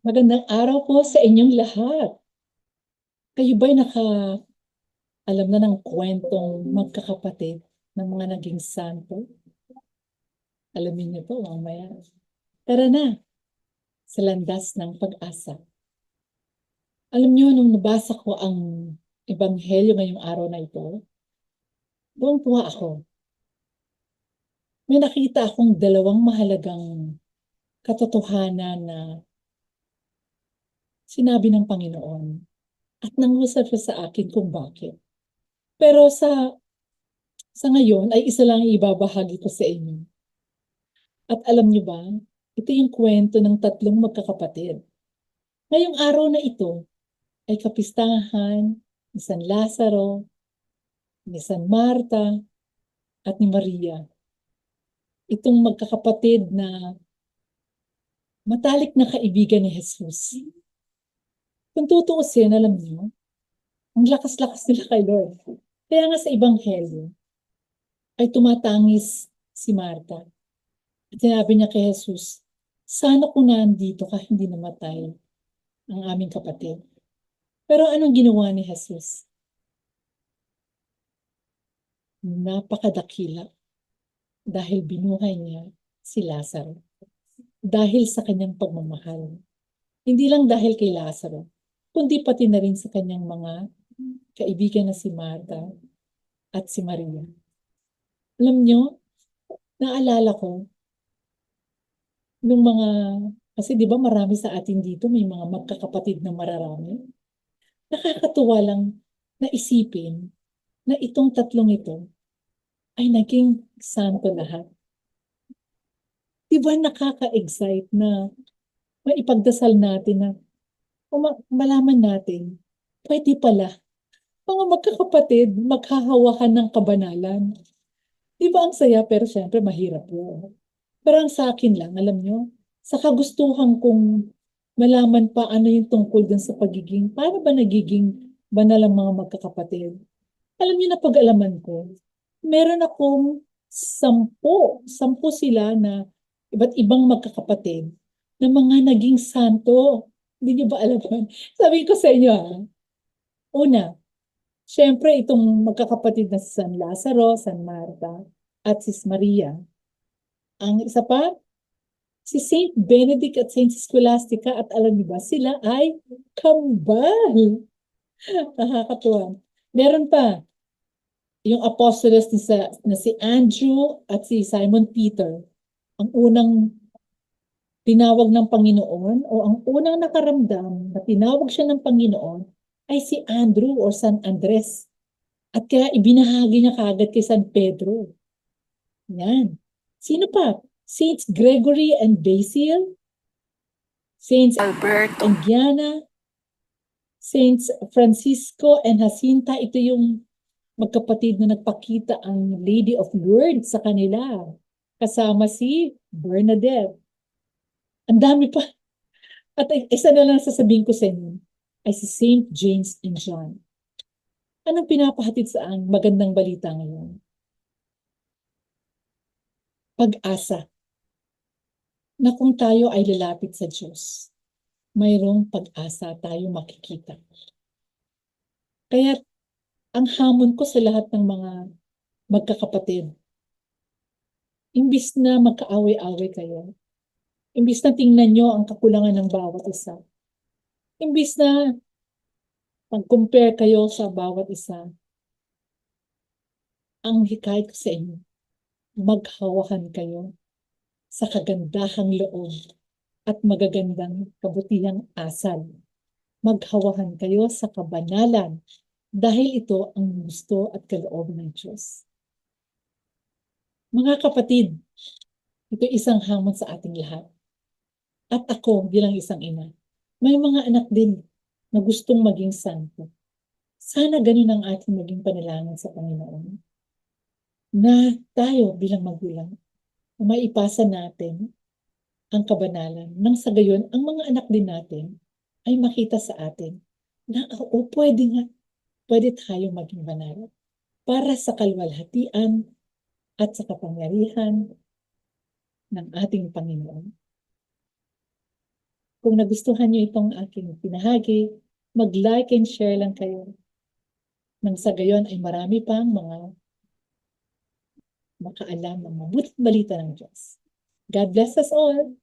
Magandang araw po sa inyong lahat. Kayo ba'y naka alam na ng kwentong magkakapatid ng mga naging santo? Alamin niyo po mamaya. Tara na, sa landas ng pag-asa. Alam niyo, nung nabasa ko ang ebanghelyo ngayong araw na ito, buong tuwa ako. May nakita akong dalawang mahalagang katotohanan na sinabi ng Panginoon at nangusap siya sa akin kung bakit. Pero sa sa ngayon ay isa lang ibabahagi ko sa inyo. At alam niyo ba, ito yung kwento ng tatlong magkakapatid. Ngayong araw na ito ay kapistahan ni San Lazaro, ni San Marta, at ni Maria. Itong magkakapatid na matalik na kaibigan ni Jesus. Kung tutuusin, alam niyo, ang lakas-lakas nila kay Lord. Kaya nga sa Ebanghelyo, ay tumatangis si Marta. At sinabi niya kay Jesus, sana kung nandito ka, hindi namatay ang aming kapatid. Pero anong ginawa ni Jesus? Napakadakila dahil binuhay niya si Lazaro. Dahil sa kanyang pagmamahal. Hindi lang dahil kay Lazaro, kundi pati na rin sa kanyang mga kaibigan na si Marta at si Maria. Alam nyo, naalala ko, nung mga, kasi di ba marami sa atin dito, may mga magkakapatid na mararami. Nakakatuwa lang na isipin na itong tatlong ito ay naging santo lahat. Di ba nakaka-excite na maipagdasal natin na uma- malaman natin, pwede pala, mga magkakapatid, maghahawakan ng kabanalan. Di ba ang saya, pero syempre mahirap po. Pero ang sa akin lang, alam nyo, sa kagustuhan kong malaman pa ano yung tungkol dun sa pagiging, paano ba nagiging banal ang mga magkakapatid? Alam niyo na pag-alaman ko, meron akong sampu, sampu sila na iba't ibang magkakapatid na mga naging santo. Hindi niyo ba alam? Sabi ko sa inyo ha, una, syempre itong magkakapatid na si San Lazaro, San Marta, at si Maria. Ang isa pa, si Saint Benedict at Saint Scholastica at alam niyo ba, sila ay kambal. Nakakatuwa. Meron pa, yung apostolos ni sa, na si Andrew at si Simon Peter, ang unang tinawag ng Panginoon o ang unang nakaramdam na tinawag siya ng Panginoon ay si Andrew or San Andres. At kaya ibinahagi niya kaagad kay San Pedro. Yan. Sino pa? Saints Gregory and Basil, Saints Alberto. and Gianna, Saints Francisco and Jacinta, ito yung magkapatid na nagpakita ang Lady of Lourdes sa kanila. Kasama si Bernadette. Ang dami pa. At isa na lang sasabihin ko sa inyo, ay si Saint James and John. Anong pinapahatid sa ang magandang balita ngayon? Pag-asa na kung tayo ay lalapit sa Diyos, mayroong pag-asa tayo makikita. Kaya ang hamon ko sa lahat ng mga magkakapatid, imbis na magkaaway-away kayo, imbis na tingnan nyo ang kakulangan ng bawat isa, imbis na mag-compare kayo sa bawat isa, ang hikayat ko sa inyo, maghawakan kayo sa kagandahang loob at magagandang kabutihang asal. Maghawakan kayo sa kabanalan dahil ito ang gusto at kaloob ng Diyos. Mga kapatid, ito isang hamon sa ating lahat. At ako bilang isang ina, may mga anak din na gustong maging santo. Sana ganun ang ating maging panalangin sa Panginoon. Na tayo bilang magulang, maipasa natin ang kabanalan nang sa gayon ang mga anak din natin ay makita sa atin na oo, pwede nga, pwede tayo maging banal para sa kalwalhatian at sa kapangyarihan ng ating Panginoon. Kung nagustuhan niyo itong aking pinahagi, mag-like and share lang kayo. Nang sa gayon ay marami pang mga makaalam ng mabuting balita ng Diyos. God bless us all.